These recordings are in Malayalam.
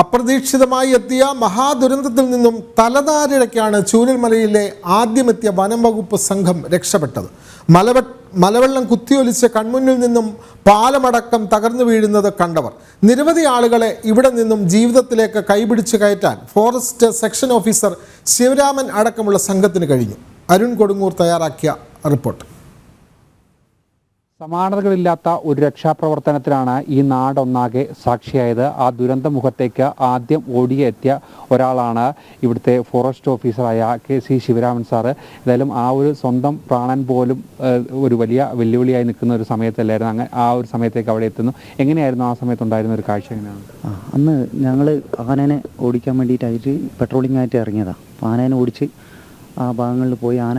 അപ്രതീക്ഷിതമായി എത്തിയ മഹാദുരന്തത്തിൽ നിന്നും തലതാരിഴയ്ക്കാണ് ചൂരൽമലയിലെ ആദ്യമെത്തിയ വനം വകുപ്പ് സംഘം രക്ഷപ്പെട്ടത്. മലവെ മലവെള്ളം കുത്തിയൊലിച്ച് കൺമുന്നിൽ നിന്നും പാലമടക്കം തകർന്നു വീഴുന്നത് കണ്ടവർ. നിരവധി ആളുകളെ ഇവിടെ നിന്നും ജീവിതത്തിലേക്ക് കൈപിടിച്ച് കയറ്റാൻ ഫോറസ്റ്റ് സെക്ഷൻ ഓഫീസർ ശിവരാമൻ അടക്കമുള്ള സംഘത്തിന് കഴിഞ്ഞു. അരുൺ കൊടുങ്ങൂർ തയ്യാറാക്കിയ റിപ്പോർട്ട്. സമാനതകളില്ലാത്ത ഒരു രക്ഷാപ്രവർത്തനത്തിനാണ് ഈ നാടൊന്നാകെ സാക്ഷിയായത്. ആ ദുരന്ത മുഖത്തേക്ക് ആദ്യം ഓടിയെത്തിയ ഒരാളാണ് ഇവിടുത്തെ ഫോറസ്റ്റ് ഓഫീസറായ കെ സി ശിവരാമൻ സാറ്. എന്തായാലും ആ ഒരു സ്വന്തം പ്രാണൻ പോലും ഒരു വലിയ വെല്ലുവിളിയായി നിൽക്കുന്ന ഒരു സമയത്തല്ലായിരുന്നു. അങ്ങനെ ആ ഒരു സമയത്തേക്ക് അവിടെ എത്തുന്നു. എങ്ങനെയായിരുന്നു ആ സമയത്തുണ്ടായിരുന്ന ഒരു കാഴ്ച എങ്ങനെയാണ്? അന്ന് ഞങ്ങൾ ആനേനെ ഓടിക്കാൻ വേണ്ടിയിട്ടായിട്ട് പെട്രോളിംഗ് ആയിട്ട് ഇറങ്ങിയതാണ് അപ്പോൾ ആനേനെ ഓടിച്ച് ആ ഭാഗങ്ങളിൽ പോയി ആന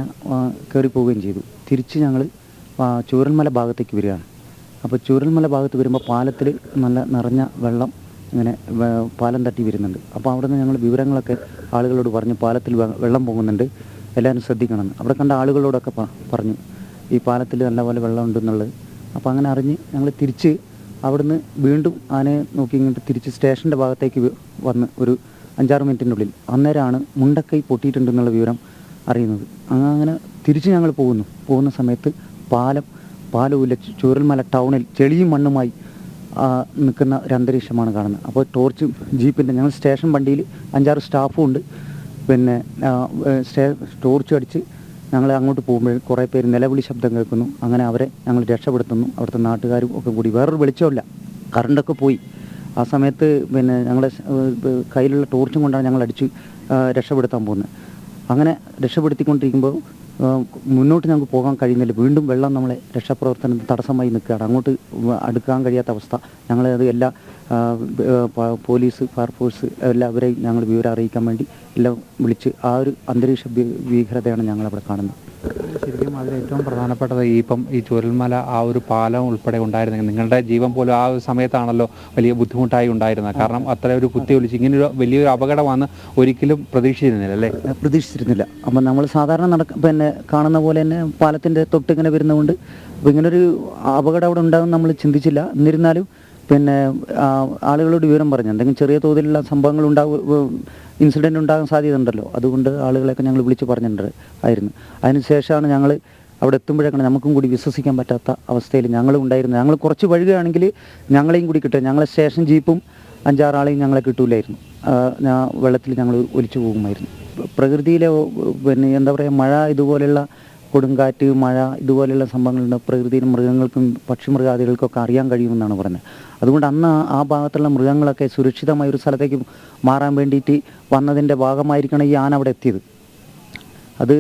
കയറി പോവുകയും ചെയ്തു. തിരിച്ച് ഞങ്ങൾ ചൂരൽമല ഭാഗത്തേക്ക് വരികയാണ്. അപ്പോൾ ചൂരൽമല ഭാഗത്ത് വരുമ്പോൾ പാലത്തിൽ നല്ല നിറഞ്ഞ വെള്ളം ഇങ്ങനെ പാലം തട്ടി വരുന്നുണ്ട്. അപ്പോൾ അവിടെ നിന്ന് ഞങ്ങൾ വിവരങ്ങളൊക്കെ ആളുകളോട് പറഞ്ഞു പാലത്തിൽ വെള്ളം പൊങ്ങുന്നുണ്ട് എല്ലാവരും ശ്രദ്ധിക്കണമെന്ന് അവിടെ കണ്ട ആളുകളോടൊക്കെ പറഞ്ഞു ഈ പാലത്തിൽ നല്ലപോലെ വെള്ളം ഉണ്ടെന്നുള്ളത് അപ്പോൾ അങ്ങനെ അറിഞ്ഞ് ഞങ്ങൾ തിരിച്ച് അവിടുന്ന് വീണ്ടും ആനയെ നോക്കി ഇങ്ങോട്ട് തിരിച്ച് സ്റ്റേഷന്റെ ഭാഗത്തേക്ക് വന്ന് ഒരു അഞ്ചാറ് മിനിറ്റിനുള്ളിൽ അന്നേരമാണ് മുണ്ടക്കൈ പൊട്ടിയിട്ടുണ്ടെന്നുള്ള വിവരം അറിയുന്നത്. അങ്ങനെ തിരിച്ച് ഞങ്ങൾ പോകുന്നു. പോകുന്ന സമയത്ത് പാലം പാലൂല ചൂരൽമല ടൗണിൽ ചെളിയും മണ്ണുമായി നിൽക്കുന്ന ഒരു അന്തരീക്ഷമാണ് കാണുന്നത്. അപ്പോൾ ടോർച്ച് ജീപ്പിന്റെ ഞങ്ങൾ സ്റ്റേഷൻ വണ്ടിയിൽ അഞ്ചാറ് സ്റ്റാഫും ഉണ്ട്. പിന്നെ സ്റ്റേ ടോർച്ച് അടിച്ച് ഞങ്ങൾ അങ്ങോട്ട് പോകുമ്പോൾ കുറേ പേര് നിലവിളി ശബ്ദം കേൾക്കുന്നു. അങ്ങനെ അവരെ ഞങ്ങൾ രക്ഷപ്പെടുത്തുന്നു. അവിടുത്തെ നാട്ടുകാരും ഒക്കെ കൂടി. വേറൊരു വെളിച്ചമില്ല കറണ്ടൊക്കെ പോയി. ആ സമയത്ത് പിന്നെ ഞങ്ങളുടെ കയ്യിലുള്ള ടോർച്ചും കൊണ്ടാണ് ഞങ്ങൾ അടിച്ച് രക്ഷപ്പെടുത്താൻ പോകുന്നത്. അങ്ങനെ രക്ഷപ്പെടുത്തിക്കൊണ്ടിരിക്കുമ്പോൾ മുന്നോട്ട് ഞങ്ങൾക്ക് പോകാൻ കഴിയുന്നില്ല വീണ്ടും വെള്ളം നമ്മളെ രക്ഷാപ്രവർത്തനം തടസ്സമായി നിൽക്കുകയാണ്. അങ്ങോട്ട് അടുക്കാൻ കഴിയാത്ത അവസ്ഥ. ഞങ്ങളത് എല്ലാ പോലീസ് ഫയർഫോഴ്സ് എല്ലാവരെയും ഞങ്ങൾ വിവരം അറിയിക്കാൻ വേണ്ടി എല്ലാം വിളിച്ച് ആ ഒരു അന്തരീക്ഷ ഭീകരതയാണ് ഞങ്ങളവിടെ കാണുന്നത്. ശരിക്കും അതിൽ ഏറ്റവും പ്രധാനപ്പെട്ടത് ഈ ഇപ്പം ഈ ചുരൽമല ആ ഒരു പാലം ഉൾപ്പെടെ ഉണ്ടായിരുന്നെങ്കിൽ നിങ്ങളുടെ ജീവൻ പോലും ആ ഒരു സമയത്താണല്ലോ വലിയ ബുദ്ധിമുട്ടായി ഉണ്ടായിരുന്നത്. കാരണം അത്ര ഒരു കുത്തി ഒലിച്ച് ഇങ്ങനൊരു വലിയൊരു അപകടമാണ് ഒരിക്കലും പ്രതീക്ഷിച്ചിരുന്നില്ല അല്ലേ? പ്രതീക്ഷിച്ചിരുന്നില്ല. അപ്പം നമ്മൾ സാധാരണ നടക്ക പിന്നെ കാണുന്ന പോലെ തന്നെ പാലത്തിന്റെ തൊട്ട് ഇങ്ങനെ വരുന്നതുകൊണ്ട് അപ്പോൾ ഇങ്ങനൊരു അപകടം അവിടെ ഉണ്ടാകും നമ്മൾ ചിന്തിച്ചില്ല. എന്നിരുന്നാലും പിന്നെ ആളുകളോട് വിവരം പറഞ്ഞു. എന്തെങ്കിലും ചെറിയ തോതിലുള്ള സംഭവങ്ങൾ ഉണ്ടാകും ഇൻസിഡന്റ് ഉണ്ടാകാൻ സാധ്യത ഉണ്ടല്ലോ. അതുകൊണ്ട് ആളുകളെയൊക്കെ ഞങ്ങൾ വിളിച്ച് പറഞ്ഞിട്ടുണ്ട് ആയിരുന്നു. അതിനുശേഷമാണ് ഞങ്ങൾ അവിടെ എത്തുമ്പോഴേക്കാണ് നമുക്കും കൂടി വിശ്വസിക്കാൻ പറ്റാത്ത അവസ്ഥയിൽ ഞങ്ങളും ഉണ്ടായിരുന്നു ഞങ്ങൾ കുറച്ച് വഴുകയാണെങ്കിൽ ഞങ്ങളെയും കൂടി കിട്ടും. ഞങ്ങളെ സ്റ്റേഷൻ ജീപ്പും അഞ്ചാറാളെയും ഞങ്ങളെ കിട്ടൂലായിരുന്നു. ഞാൻ വെള്ളത്തിൽ ഞങ്ങൾ ഒലിച്ചു പോകുമായിരുന്നു. പ്രകൃതിയിലെ പിന്നെ എന്താ പറയുക മഴ ഇതുപോലെയുള്ള കൊടുങ്കാറ്റ് മഴ ഇതുപോലെയുള്ള സംഭവങ്ങളുണ്ട്. പ്രകൃതിയിലും മൃഗങ്ങൾക്കും പക്ഷിമൃഗാദികൾക്കൊക്കെ അറിയാൻ കഴിയുമെന്നാണ് പറഞ്ഞത് അതുകൊണ്ട് അന്ന് ആ ഭാഗത്തുള്ള മൃഗങ്ങളൊക്കെ സുരക്ഷിതമായ ഒരു സ്ഥലത്തേക്ക് മാറാൻ വേണ്ടിയിട്ട് വന്നതിന്റെ ഭാഗമായിരിക്കണം ഈ ആന അവിടെ എത്തിയത്. അത്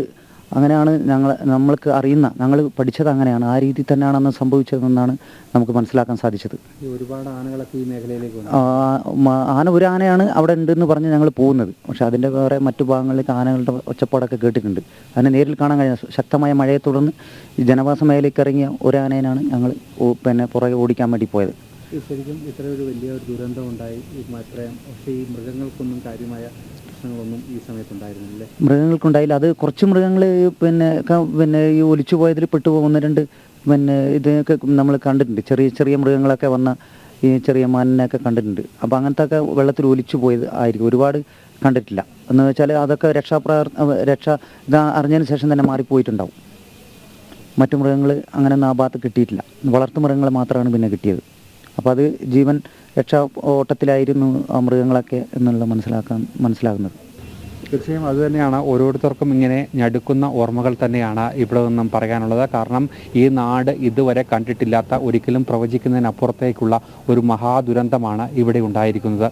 അങ്ങനെയാണ് ഞങ്ങൾ നമ്മൾക്ക് അറിയുന്ന ഞങ്ങൾ പഠിച്ചത് അങ്ങനെയാണ്. ആ രീതിയിൽ തന്നെയാണ് അന്ന് സംഭവിച്ചതെന്നാണ് നമുക്ക് മനസ്സിലാക്കാൻ സാധിച്ചത്. ഒരുപാട് ആനകളൊക്കെ ഈ മേഖലയിലേക്ക് ആന ഒരു ആനയാണ് അവിടെ ഉണ്ടെന്ന് പറഞ്ഞ് ഞങ്ങൾ പോകുന്നത്. പക്ഷെ അതിന്റെ വേറെ മറ്റു ഭാഗങ്ങളിലേക്ക് ആനകളുടെ ഒച്ചപ്പാടൊക്കെ കേട്ടിട്ടുണ്ട്. അതിനെ നേരിൽ കാണാൻ കഴിഞ്ഞ ശക്തമായ മഴയെ തുടർന്ന് ഈ ജനവാസ മേഖലയ്ക്ക് ഇറങ്ങിയ ഒരു ആനേനാണ് ഞങ്ങൾ പിന്നെ പുറകെ ഓടിക്കാൻ വേണ്ടി പോയത്. ശരിക്കും ഇത്രയൊരു ഒരു വലിയ ഒരു ദുരന്തം ഉണ്ടായി. ഇത്രയും പക്ഷേ ഈ മൃഗങ്ങൾക്കൊന്നും കാര്യമായ പ്രശ്നങ്ങളൊന്നും ഈ സമയത്തുണ്ടായിരുന്നില്ലേ. മൃഗങ്ങൾക്കുണ്ടായില്ല. അത് കുറച്ച് മൃഗങ്ങൾ പിന്നെ പിന്നെ ഈ ഒലിച്ചു പോയതിൽ പെട്ടു ഒന്ന് രണ്ട് പിന്നെ ഇതൊക്കെ നമ്മൾ കണ്ടിട്ടുണ്ട്. ചെറിയ ചെറിയ മൃഗങ്ങളൊക്കെ വന്ന ഈ ചെറിയ മാനിനെയൊക്കെ കണ്ടിട്ടുണ്ട്. അപ്പോൾ അങ്ങനത്തെ ഒക്കെ വെള്ളത്തിൽ ഒലിച്ചു പോയത് ആയിരിക്കും. ഒരുപാട് കണ്ടിട്ടില്ല. എന്ന് വെച്ചാൽ അതൊക്കെ രക്ഷാപ്രവർ രക്ഷ ഇത് അറിഞ്ഞതിന് ശേഷം തന്നെ മാറിപ്പോയിട്ടുണ്ടാവും. മറ്റു മൃഗങ്ങൾ അങ്ങനെയൊന്നും ആ ഭാഗത്ത് കിട്ടിയിട്ടില്ല. വളർത്തു മൃഗങ്ങൾ മാത്രമാണ് പിന്നെ കിട്ടിയത്. അപ്പോൾ അത് ജീവൻ രക്ഷാ ഓട്ടത്തിലായിരുന്നു ആ മൃഗങ്ങളൊക്കെ എന്നുള്ള മനസ്സിലാക്കാൻ മനസ്സിലാകുന്നത്. തീർച്ചയായും അതുതന്നെയാണ് ഓരോരുത്തർക്കും ഇങ്ങനെ ഞടുക്കുന്ന ഓർമ്മകൾ തന്നെയാണ് ഇവിടെ നിന്നും പറയാനുള്ളത്. കാരണം ഈ നാട് ഇതുവരെ കണ്ടിട്ടില്ലാത്ത ഒരിക്കലും പ്രവചിക്കുന്നതിനപ്പുറത്തേക്കുള്ള ഒരു മഹാദുരന്തമാണ് ഇവിടെ ഉണ്ടായിരിക്കുന്നത്.